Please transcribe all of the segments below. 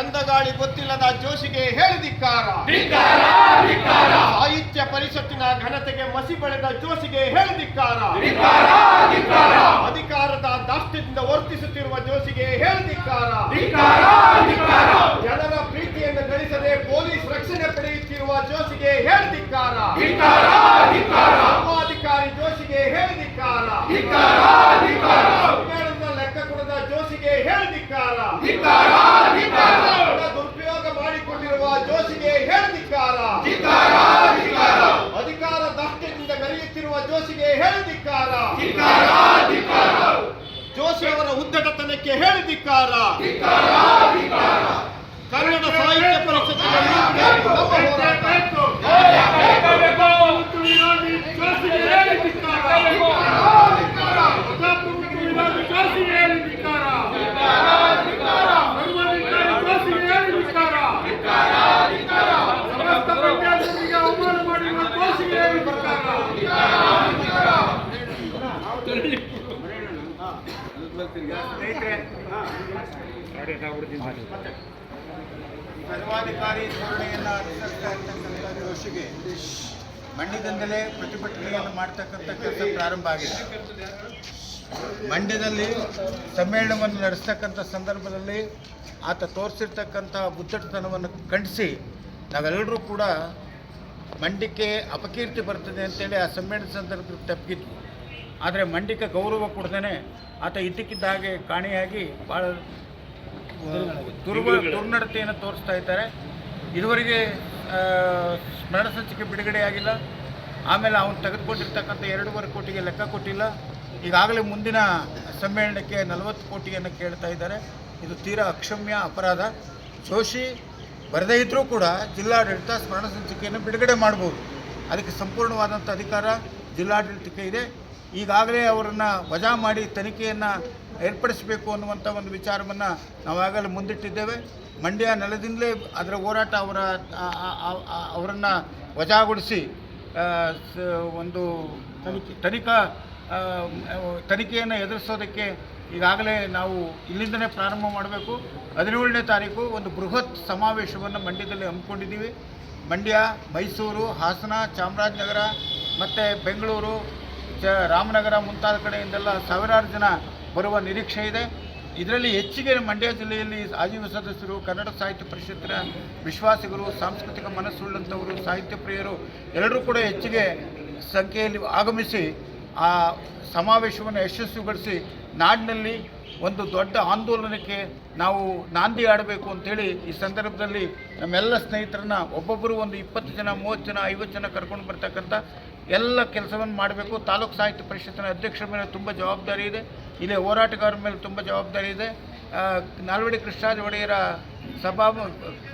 ಗಂಧಗಾಳಿ ಗೊತ್ತಿಲ್ಲದ ಜೋಶಿಗೆ ಹೇಳಿದಿಕ್ಕಾರ ಸಾಹಿತ್ಯ ಪರಿಷತ್ತಿನ ಘನತೆಗೆ ಮಸಿ ಬೆಳೆದ ಜೋಶಿಗೆ ಹೇಳಿದಿಕ್ಕಾರ ಅಧಿಕಾರದ ದಾಷ್ಟ್ಯದಿಂದ ವರ್ತಿಸುತ್ತಿರುವ ಜೋಶಿಗೆ ಹೇಳಿದಿಕ್ಕಾರ ಜನರ ಪ್ರೀತಿಯನ್ನು ಗಳಿಸದೆ ಪೊಲೀಸ್ ರಕ್ಷಣೆ ಪಡೆಯುತ್ತಿರುವ ಜೋಶಿಗೆ ಹೇಳಿದಿಕ್ಕಾರ ಧರ್ಮಾಧಿಕಾರಿ ಜೋಶಿಗೆ ಹೇಳಿದಿಕ್ಕಾರ ಸಮ್ಮೇಳನದ ಲೆಕ್ಕ ಕೊಡದ ಜೋಶಿಗೆ ಹೇಳಿದಿಕ್ಕಾರ ಹಣ ದುರುಪಯೋಗ ಮಾಡಿಕೊಂಡಿರುವ ಜೋಶಿಗೆ ಹೇಳಿದಿಕ್ಕಾರ ಅಧಿಕಾರ ದಾಷ್ಟ್ಯದಿಂದ ಮೆರೆಯುತ್ತಿರುವ ಜೋಶಿಗೆ ಹೇಳಿದಿಕ್ಕಾರ ಜೋಶಿ ಅವರ ಉದ್ದಟತನಕ್ಕೆ ಹೇಳಿದಿಕ್ಕಾರ ಕನ್ನಡ ಸರ್ವಾಧಿಕಾರಿ ಧೋರಣೆಯನ್ನು ಮಂಡ್ಯದಿಂದಲೇ ಪ್ರತಿಭಟನೆಯನ್ನು ಮಾಡ್ತಕ್ಕಂಥ ಕೆಲಸ ಪ್ರಾರಂಭ ಆಗಿದೆ. ಮಂಡ್ಯದಲ್ಲಿ ಸಮ್ಮೇಳನವನ್ನು ನಡೆಸ್ತಕ್ಕಂಥ ಸಂದರ್ಭದಲ್ಲಿ ಆತ ತೋರಿಸಿರ್ತಕ್ಕಂಥ ಬುದ್ಧಟತನವನ್ನು ಖಂಡಿಸಿ ನಾವೆಲ್ಲರೂ ಕೂಡ ಮಂಡ್ಯಕ್ಕೆ ಅಪಕೀರ್ತಿ ಬರ್ತದೆ ಅಂತೇಳಿ ಆ ಸಮ್ಮೇಳನ ಸಂದರ್ಭದಲ್ಲಿ ತಪ್ಪಿದ್ವಿ. ಆದರೆ ಮಂಡಿಕ ಗೌರವ ಕೊಡ್ತೇನೆ. ಆತ ಇದ್ದಕ್ಕಿದ್ದ ಹಾಗೆ ಕಾಣೆಯಾಗಿ ಭಾಳ ದುರ್ಬಲ ದುರ್ನಡತೆಯನ್ನು ತೋರಿಸ್ತಾ ಇದ್ದಾರೆ. ಇದುವರೆಗೆ ಸ್ಮರಣ ಸಂಚಿಕೆ ಬಿಡುಗಡೆ ಆಗಿಲ್ಲ. ಆಮೇಲೆ ಅವನು ತೆಗೆದುಕೊಂಡಿರ್ತಕ್ಕಂಥ ಎರಡೂವರೆ ಕೋಟಿಗೆ ಲೆಕ್ಕ ಕೊಟ್ಟಿಲ್ಲ. ಈಗಾಗಲೇ ಮುಂದಿನ ಸಮ್ಮೇಳನಕ್ಕೆ ನಲವತ್ತು ಕೋಟಿಯನ್ನು ಕೇಳ್ತಾ ಇದ್ದಾರೆ. ಇದು ತೀರಾ ಅಕ್ಷಮ್ಯ ಅಪರಾಧ. ಜೋಶಿ ಬರದೇ ಇದ್ದರೂ ಕೂಡ ಜಿಲ್ಲಾಡಳಿತ ಸ್ಮರಣ ಸಂಚಿಕೆಯನ್ನು ಬಿಡುಗಡೆ ಮಾಡ್ಬೋದು. ಅದಕ್ಕೆ ಸಂಪೂರ್ಣವಾದಂಥ ಅಧಿಕಾರ ಜಿಲ್ಲಾಡಳಿತಕ್ಕೆ ಇದೆ. ಈಗಾಗಲೇ ಅವರನ್ನು ವಜಾ ಮಾಡಿ ತನಿಖೆಯನ್ನು ಏರ್ಪಡಿಸಬೇಕು ಅನ್ನುವಂಥ ಒಂದು ವಿಚಾರವನ್ನು ನಾವಾಗಲೇ ಮುಂದಿಟ್ಟಿದ್ದೇವೆ. ಮಂಡ್ಯ ನೆಲದಿಂದಲೇ ಅದರ ಹೋರಾಟ ಅವರ ಅವರನ್ನು ವಜಾಗೊಳಿಸಿ ಒಂದು ತನಿಖಾ ತನಿಖೆಯನ್ನು ಎದುರಿಸೋದಕ್ಕೆ ಈಗಾಗಲೇ ನಾವು ಇಲ್ಲಿಂದನೇ ಪ್ರಾರಂಭ ಮಾಡಬೇಕು. ಹದಿನೇಳನೇ ತಾರೀಕು ಒಂದು ಬೃಹತ್ ಸಮಾವೇಶವನ್ನು ಮಂಡ್ಯದಲ್ಲಿ ಹಮ್ಮಿಕೊಂಡಿದ್ದೀವಿ. ಮಂಡ್ಯ, ಮೈಸೂರು, ಹಾಸನ, ಚಾಮರಾಜನಗರ ಮತ್ತು ಬೆಂಗಳೂರು ಚ ರಾಮನಗರ ಮುಂತಾದ ಕಡೆಯಿಂದೆಲ್ಲ ಸಾವಿರಾರು ಜನ ಬರುವ ನಿರೀಕ್ಷೆ ಇದೆ. ಇದರಲ್ಲಿ ಹೆಚ್ಚಿಗೆ ಮಂಡ್ಯ ಜಿಲ್ಲೆಯಲ್ಲಿ ಆಜೀವ ಸದಸ್ಯರು, ಕನ್ನಡ ಸಾಹಿತ್ಯ ಪರಿಷತ್ತಿನ ವಿಶ್ವಾಸಿಗರು ಸಾಂಸ್ಕೃತಿಕ ಮನಸ್ಸುಳ್ಳಂಥವರು, ಸಾಹಿತ್ಯ ಪ್ರಿಯರು ಎಲ್ಲರೂ ಕೂಡ ಹೆಚ್ಚಿಗೆ ಸಂಖ್ಯೆಯಲ್ಲಿ ಆಗಮಿಸಿ ಆ ಸಮಾವೇಶವನ್ನು ಯಶಸ್ವಿಗೊಳಿಸಿ ನಾಡಿನಲ್ಲಿ ಒಂದು ದೊಡ್ಡ ಆಂದೋಲನಕ್ಕೆ ನಾವು ನಾಂದಿ ಆಡಬೇಕು ಅಂತೇಳಿ ಈ ಸಂದರ್ಭದಲ್ಲಿ ನಮ್ಮೆಲ್ಲ ಸ್ನೇಹಿತರನ್ನ ಒಬ್ಬೊಬ್ಬರು ಒಂದು ಇಪ್ಪತ್ತು ಜನ, ಮೂವತ್ತು ಜನ, ಐವತ್ತು ಜನ ಕರ್ಕೊಂಡು ಬರ್ತಕ್ಕಂಥ ಎಲ್ಲ ಕೆಲಸವನ್ನು ಮಾಡಬೇಕು. ತಾಲೂಕು ಸಾಹಿತ್ಯ ಪರಿಷತ್ತಿನ ಅಧ್ಯಕ್ಷರ ಮೇಲೆ ತುಂಬ ಜವಾಬ್ದಾರಿ ಇದೆ. ಇಲ್ಲಿ ಹೋರಾಟಗಾರರ ಮೇಲೆ ತುಂಬ ಜವಾಬ್ದಾರಿ ಇದೆ. ನಾಲ್ವಡಿ ಕೃಷ್ಣರಾಜ ಒಡೆಯರ ಸಭಾ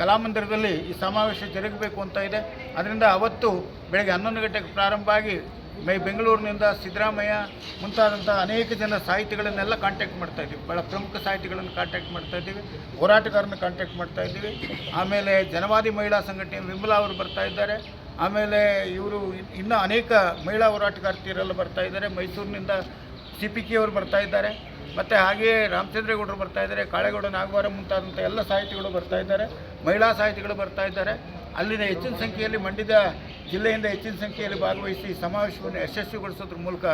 ಕಲಾಮಂದಿರದಲ್ಲಿ ಈ ಸಮಾವೇಶ ಜರುಗಬೇಕು ಅಂತ ಇದೆ. ಅದರಿಂದ ಅವತ್ತು ಬೆಳಗ್ಗೆ ಹನ್ನೊಂದು ಗಂಟೆಗೆ ಪ್ರಾರಂಭ ಆಗಿ ಮೈ ಬೆಂಗಳೂರಿನಿಂದ ಸಿದ್ದರಾಮಯ್ಯ ಮುಂತಾದಂಥ ಅನೇಕ ಜನ ಸಾಹಿತಿಗಳನ್ನೆಲ್ಲ ಕಾಂಟ್ಯಾಕ್ಟ್ ಮಾಡ್ತಾ ಇದ್ದೀವಿ. ಭಾಳ ಪ್ರಮುಖ ಸಾಹಿತಿಗಳನ್ನು ಕಾಂಟ್ಯಾಕ್ಟ್ ಮಾಡ್ತಾ ಇದ್ದೀವಿ. ಹೋರಾಟಗಾರನ ಕಾಂಟ್ಯಾಕ್ಟ್ ಮಾಡ್ತಾ ಇದ್ದೀವಿ. ಆಮೇಲೆ ಜನವಾದಿ ಮಹಿಳಾ ಸಂಘಟನೆ ವಿಮಲಾ ಅವರು ಬರ್ತಾ ಇದ್ದಾರೆ. ಆಮೇಲೆ ಇವರು ಇನ್ನೂ ಅನೇಕ ಮಹಿಳಾ ಹೋರಾಟಗಾರ್ತಿಯರೆಲ್ಲ ಬರ್ತಾ ಇದ್ದಾರೆ. ಮೈಸೂರಿನಿಂದ ಸಿ ಪಿ ಕೆ ಅವರು ಬರ್ತಾ ಇದ್ದಾರೆ. ಮತ್ತು ಹಾಗೆಯೇ ರಾಮಚಂದ್ರೇಗೌಡರು ಬರ್ತಾ ಇದ್ದಾರೆ, ಕಾಳೇಗೌಡ ನಾಗವಾರ ಮುಂತಾದಂಥ ಎಲ್ಲ ಸಾಹಿತಿಗಳು ಬರ್ತಾ ಇದ್ದಾರೆ, ಮಹಿಳಾ ಸಾಹಿತಿಗಳು ಬರ್ತಾ ಇದ್ದಾರೆ. ಅಲ್ಲಿನ ಹೆಚ್ಚಿನ ಸಂಖ್ಯೆಯಲ್ಲಿ ಮಂಡ್ಯದ ಜಿಲ್ಲೆಯಿಂದ ಹೆಚ್ಚಿನ ಸಂಖ್ಯೆಯಲ್ಲಿ ಭಾಗವಹಿಸಿ ಸಮಾವೇಶವನ್ನು ಯಶಸ್ವಿಗೊಳಿಸೋದ್ರ ಮೂಲಕ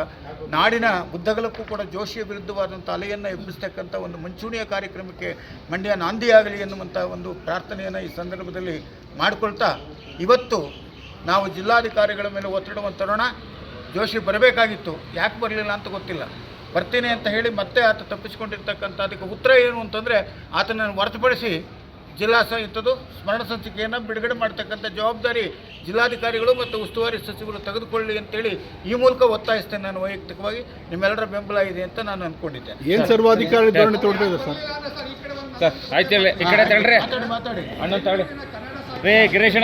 ನಾಡಿನ ಉದ್ದಗಲಕ್ಕೂ ಕೂಡ ಜೋಶಿಯ ವಿರುದ್ಧವಾದಂಥ ಅಲೆಯನ್ನು ಎಬ್ಬಿಸ್ತಕ್ಕಂಥ ಒಂದು ಮುಂಚೂಣಿಯ ಕಾರ್ಯಕ್ರಮಕ್ಕೆ ಮಂಡ್ಯ ನಾಂದಿಯಾಗಲಿ ಎನ್ನುವಂಥ ಒಂದು ಪ್ರಾರ್ಥನೆಯನ್ನು ಈ ಸಂದರ್ಭದಲ್ಲಿ ಮಾಡಿಕೊಳ್ತಾ ಇವತ್ತು ನಾವು ಜಿಲ್ಲಾಧಿಕಾರಿಗಳ ಮೇಲೆ ಒತ್ತಡವನ್ನು ತರೋಣ. ಜೋಶಿ ಬರಬೇಕಾಗಿತ್ತು. ಯಾಕೆ ಬರಲಿಲ್ಲ ಅಂತ ಗೊತ್ತಿಲ್ಲ. ಬರ್ತೀನಿ ಅಂತ ಹೇಳಿ ಮತ್ತೆ ಆತ ತಪ್ಪಿಸಿಕೊಂಡಿರ್ತಕ್ಕಂಥ ಅದಕ್ಕೆ ಉತ್ತರ ಏನು ಅಂತಂದರೆ ಆತನನ್ನು ಹೊರತುಪಡಿಸಿ ಜಿಲ್ಲಾ ಸ ಇಂಥದ್ದು ಸ್ಮರಣ ಸಂಚಿಕೆಯನ್ನು ಬಿಡುಗಡೆ ಮಾಡ್ತಕ್ಕಂಥ ಜವಾಬ್ದಾರಿ ಜಿಲ್ಲಾಧಿಕಾರಿಗಳು ಮತ್ತು ಉಸ್ತುವಾರಿ ಸಚಿವರು ತೆಗೆದುಕೊಳ್ಳಿ ಅಂತೇಳಿ ಈ ಮೂಲಕ ಒತ್ತಾಯಿಸ್ತೇನೆ ನಾನು ವೈಯಕ್ತಿಕವಾಗಿ. ನಿಮ್ಮೆಲ್ಲರ ಬೆಂಬಲ ಇದೆ ಅಂತ ನಾನು ಅಂದ್ಕೊಂಡಿದ್ದೇನೆ ಏನು ಸರ್ವಾಧಿಕಾರಿ ಧೋರಣೆ ತೋರಿಸಿದೆ ಸರ್? ಆಯ್ತು ಮಾತಾಡಿ ಮಾತಾಡಿ. ಅಣ್ಣ ತಗೊಳ್ಳಿ ರೇ ಗಿರೀಶ್